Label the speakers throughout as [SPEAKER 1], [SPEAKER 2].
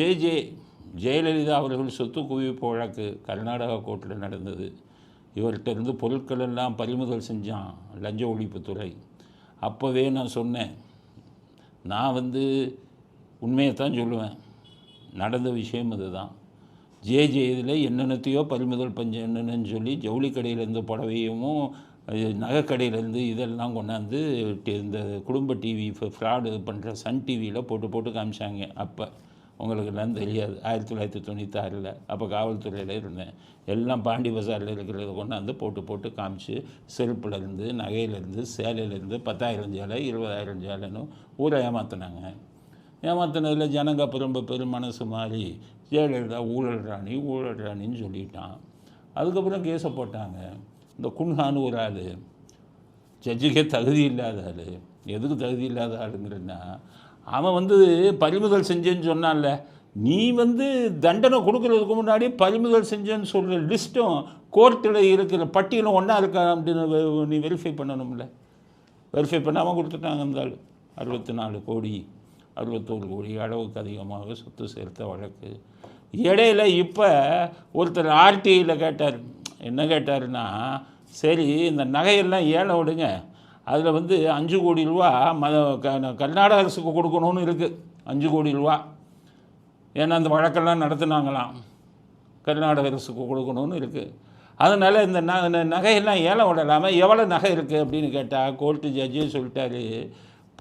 [SPEAKER 1] J J Jayalalithaa அவர்கள் சொத்து குவிப்பு வழக்கு கர்நாடகா கோர்ட்டில் நடந்தது. இவர்கிட்ட இருந்து பொருட்கள் எல்லாம் பறிமுதல் செஞ்சான் லஞ்ச ஒழிப்புத்துறை. அப்போவே நான் சொன்னேன். நான் வந்து உண்மையை தான் சொல்லுவேன். நடந்த விஷயம் அதுதான். ஜே ஜே இதில் என்னென்னத்தையோ பறிமுதல் பஞ்சம் என்னென்னு சொல்லி ஜவுளி கடையிலேருந்து புடவையும் நகைக்கடையிலேருந்து இதெல்லாம் கொண்டாந்து இந்த குடும்ப டிவி ஃப்ராடு பண்ணுற சன் டிவியில் போட்டு போட்டு காமிச்சாங்க. அப்போ உங்களுக்கு எல்லாம் தெரியாது. ஆயிரத்தி தொள்ளாயிரத்தி தொண்ணூத்தாறில் அப்போ காவல்துறையில் இருந்தேன். எல்லாம் பாண்டி பஜாரில் இருக்கிறத கொண்டாந்து போட்டு போட்டு காமிச்சு செருப்புலேருந்து நகையிலேருந்து சேலையிலேருந்து பத்தாயிரம் சேலை இருபதாயிரம் சேலைன்னு ஊரை ஏமாற்றினாங்க ஏமாத்தினதில் ஜனங்க ரொம்ப பெரும் மனசு மாறி ஜெயலலிதா ஊழல் ராணி ஊழல் ராணின்னு சொல்லிட்டான். அதுக்கப்புறம் கேஸை போட்டாங்க. இந்த குன்ஹான்னு ஒரு ஆள். ஜட்ஜுக்கே தகுதி இல்லாத ஆள். எதுக்கு தகுதி இல்லாத ஆளுங்கிறன்னா அவன் வந்து பறிமுதல் செஞ்சேன்னு சொன்னான்ல. நீ வந்து தண்டனை கொடுக்கறதுக்கு முன்னாடி பறிமுதல் செஞ்சேன்னு சொல்கிற லிஸ்ட்டும் கோர்ட்டில் இருக்கிற பட்டியலும் ஒன்றா இருக்கா அப்படின்னு நீ வெரிஃபை பண்ணணும்ல. வெரிஃபை பண்ணாமல் கொடுத்துட்டாங்க அந்த ஆள். அறுபத்தி நாலு கோடி அறுபத்தோரு கோடி அளவுக்கு அதிகமாக சொத்து சேர்த்த வழக்கு. இடையில இப்போ ஒருத்தர் ஆர்டிஐயில் கேட்டார். என்ன கேட்டாருன்னா சரி இந்த நகையெல்லாம் ஏழை விடுங்க. அதில் வந்து அஞ்சு கோடி ரூபா ம க- கர்நாடக அரசுக்கு கொடுக்கணும்னு இருக்குது அஞ்சு கோடி ரூபா. ஏன்னா அந்த வழக்கெல்லாம் நடத்துனாங்களாம். கர்நாடக அரசுக்கு கொடுக்கணும்னு இருக்குது அதனால் இந்த ந நகையெல்லாம் ஏலம் விடலாமல் எவ்வளோ நகை இருக்குது அப்படின்னு கேட்டால் கோர்ட்டு ஜட்ஜே சொல்லிட்டாரு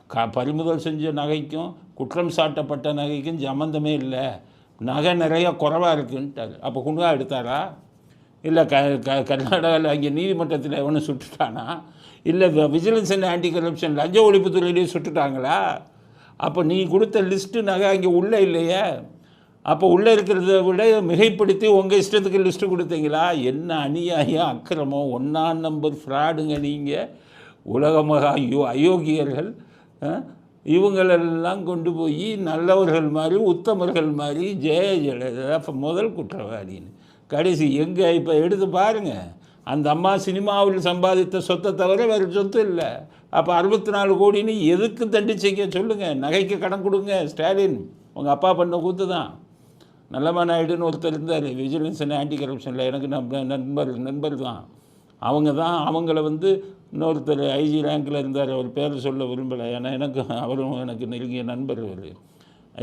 [SPEAKER 1] க பறிமுதல் செஞ்ச நகைக்கும் குற்றம் சாட்டப்பட்ட நகைக்கும் சம்மந்தமே இல்லை. நகை நிறைய குறைவாக இருக்குன்ட்டாரு. அப்போ குண்டா எடுத்தாரா? இல்லை க க கர்நாடகாவில் அங்கே நீதிமன்றத்தில் எவனும் சுட்டுட்டானா? இல்லை விஜிலன்ஸ் அண்ட் ஆன்டி கரப்ஷன் லஞ்ச ஒழிப்புத்துறையிலேயே சுட்டுட்டாங்களா? அப்போ நீ கொடுத்த லிஸ்ட்டு நகை அங்கே உள்ளே இல்லையே? அப்போ உள்ளே இருக்கிறத விட மிகைப்படுத்தி உங்கள் இஷ்டத்துக்கு லிஸ்ட்டு கொடுத்தீங்களா? என்ன அநியாயம் அக்கிரமம் ஒன்றாம் நம்பர் ஃப்ராடுங்க நீங்கள் உலகமாக ஐயோ அயோக்கியர்கள் இவங்களெல்லாம் கொண்டு போய் நல்லவர்கள் மாதிரி உத்தமர்கள் மாதிரி ஜெய ஜெயலலிதா அப்ப முதல் குற்றவாளின்னு. கடைசி எங்கே இப்போ எடுத்து பாருங்கள் அந்த அம்மா சினிமாவில் சம்பாதித்த சொத்தை தவிர வேறு சொத்து இல்லை. அப்போ அறுபத்தி நாலு கோடின்னு எதுக்கு தண்டிச்சிங்க சொல்லுங்கள் நகைக்கு கடன் கொடுங்க ஸ்டாலின். உங்கள் அப்பா பண்ண கூத்து தான். நல்லமா நாயுடுன்னு ஒருத்தர் இருந்தார். விஜிலன்ஸ் அண்ட் ஆன்டி கரப்ஷனில் எனக்கு நம்ம நண்பர் நண்பர் தான். அவங்க தான் அவங்கள வந்து இன்னொருத்தர் ஐஜி ரேங்கில் இருந்தார் அவர் பேர் சொல்ல விரும்பலை. ஏன்னா எனக்கு அவரும் எனக்கு நெருங்கிய நண்பர் அவர்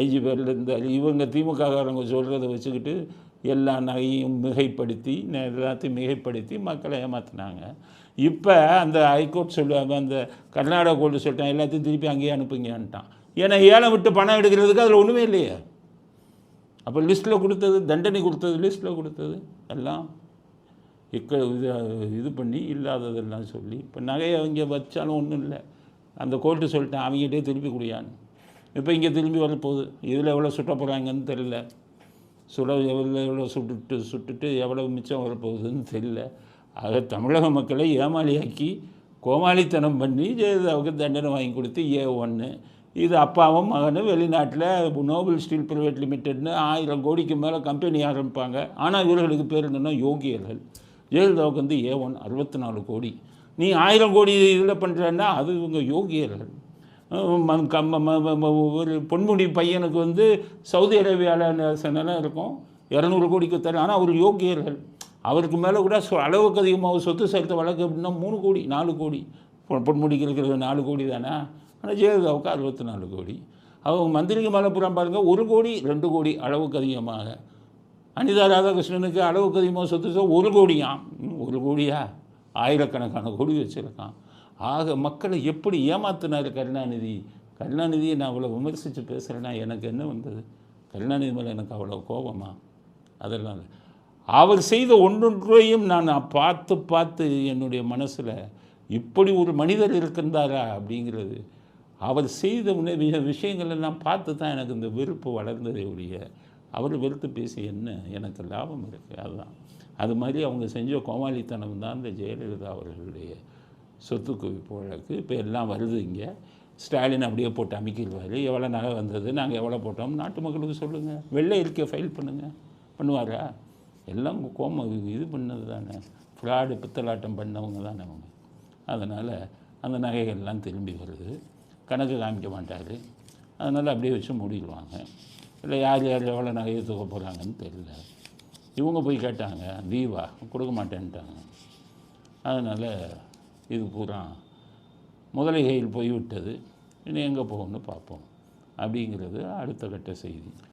[SPEAKER 1] ஐஜி பேரில் இருந்தார். இவங்க திமுககாரங்க சொல்கிறத வச்சுக்கிட்டு எல்லா நகையும் மிகைப்படுத்தி எல்லாத்தையும் மிகைப்படுத்தி மக்களை ஏமாற்றினாங்க இப்போ அந்த ஹைகோர்ட் சொல்லுவாங்க அந்த கர்நாடகா கோர்ட்டு சொல்லிட்டான் எல்லாத்தையும் திருப்பி அங்கேயே அனுப்புங்கன்ட்டான். ஏன்னா ஏழை விட்டு பணம் எடுக்கிறதுக்கு அதில் ஒன்றுமே இல்லையே. அப்போ லிஸ்ட்டில் கொடுத்தது தண்டனை கொடுத்தது லிஸ்ட்டில் கொடுத்தது எல்லாம் இக்க இது இது பண்ணி இல்லாததெல்லாம் சொல்லி இப்போ நகையை அவங்க வச்சாலும் ஒன்றும் இல்லை. அந்த கோர்ட்டு சொல்லிட்டேன் அவங்ககிட்டே திருப்பி கொடுயான்னு. இப்போ இங்கே திரும்பி வரப்போகுது. இதில் எவ்வளோ சுட்ட போகிறாங்கன்னு தெரியல. சுட எவ்வளோ எவ்வளோ சுட்டுட்டு சுட்டுட்டு எவ்வளோ மிச்சம் வரப்போகுதுன்னு தெரியல. ஆக தமிழக மக்களை ஏமாளியாக்கி கோமாளித்தனம் பண்ணி ஜெயலலிதாவுக்கு தண்டனை வாங்கி கொடுத்து ஏ ஒன்று இது அப்பாவும் மகனும் வெளிநாட்டில் நோபல் ஸ்டீல் ப்ரைவேட் லிமிடெட்னு ஆயிரம் கோடிக்கு மேலே கம்பெனி ஆரம்பிப்பாங்க. ஆனால் இவர்களுக்கு பேர் என்னென்னா யோகியர்கள். ஜெயலலிதாவுக்கு வந்து ஏ ஒன் அறுபத்தி நாலு கோடி. நீ ஆயிரம் கோடி இதில் பண்ணுறன்னா அது இவங்க யோகியர்கள் ஒரு பொன்முடி பையனுக்கு வந்து சவுதி அரேபியாவில் நிலம் இருக்கும்? இரநூறு கோடிக்கு தரும் ஆனால் அவர் யோகியர்கள் அவருக்கு மேலே கூட அளவுக்கு அதிகமாக சொத்து சேர்த்த வழக்கு அப்படின்னா மூணு கோடி நாலு கோடி. பொ- பொன்முடிக்கு இருக்கிறது நாலு கோடி தானே? ஆனால் ஜெயலலிதாவுக்கு அறுபத்தி நாலு கோடி. அவங்க மந்திரிக்கு மேலே புறம் பாருங்கள் ஒரு கோடி ரெண்டு கோடி அளவுக்கு அதிகமாக. அனிதா ராதாகிருஷ்ணனுக்கு அளவுக்கு அதிகமாக சொத்து ஒரு கோடியாம். ஒரு கோடியா? ஆயிரக்கணக்கான கோடி வச்சுருக்கான். ஆக மக்களை எப்படி ஏமாத்தினார் கருணாநிதி? கருணாநிதியை நான் அவ்வளோ விமர்சித்து பேசுகிறேன்னா எனக்கு என்ன வந்தது? கருணாநிதி மேலே எனக்கு அவ்வளோ கோபமா? அதெல்லாம் இல்லை. அவர் செய்த ஒன்றொன்றையும் நான் பார்த்து பார்த்து என்னுடைய மனசில் இப்படி ஒரு மனிதர் இருக்கின்றாரா அப்படிங்கிறது. அவர் செய்த விஷயங்கள் எல்லாம் பார்த்து தான் எனக்கு இந்த வெறுப்பு வளர்ந்ததே ஒழிய அவர் வெறுத்து பேசி என்ன? எனக்கு லாபம் இருக்குது அதுதான். அது மாதிரி அவங்க செஞ்ச கோமாளித்தனம் தான் இந்த ஜெயலலிதா அவர்களுடைய சொத்து குவிப்பு வழக்கு. இப்போ எல்லாம் வருது இங்கே. ஸ்டாலின் அப்படியே போட்டு அமைக்கிடுவார். எவ்வளோ நகை வந்தது நாங்கள் எவ்வளோ போட்டோம்? நாட்டு மக்களுக்கு சொல்லுங்கள் வெள்ளை இருக்க ஃபைல் பண்ணுங்கள் பண்ணுவாரா? எல்லாம் கோம இது பண்ணது தானே ஃப்ராடு பித்தலாட்டம் பண்ணவங்க தானே அவங்க. அதனால் அந்த நகைகள்லாம் திரும்பி வருது. கணக்கு காமிக்க மாட்டார். அதனால் அப்படியே வச்சு மூடிடுவாங்க. இல்லை யார் யார் எவ்வளோ நகையை தூக்க போகிறாங்கன்னு தெரியல. இவங்க போய் கேட்டாங்க தீவா கொடுக்க மாட்டேன்ட்டாங்க. அதனால் இது பூரா முதலைகையில் போய்விட்டது. இனி எங்கே போகும்னு பார்ப்போம். அப்படிங்கிறது அடுத்த கட்ட செய்தி.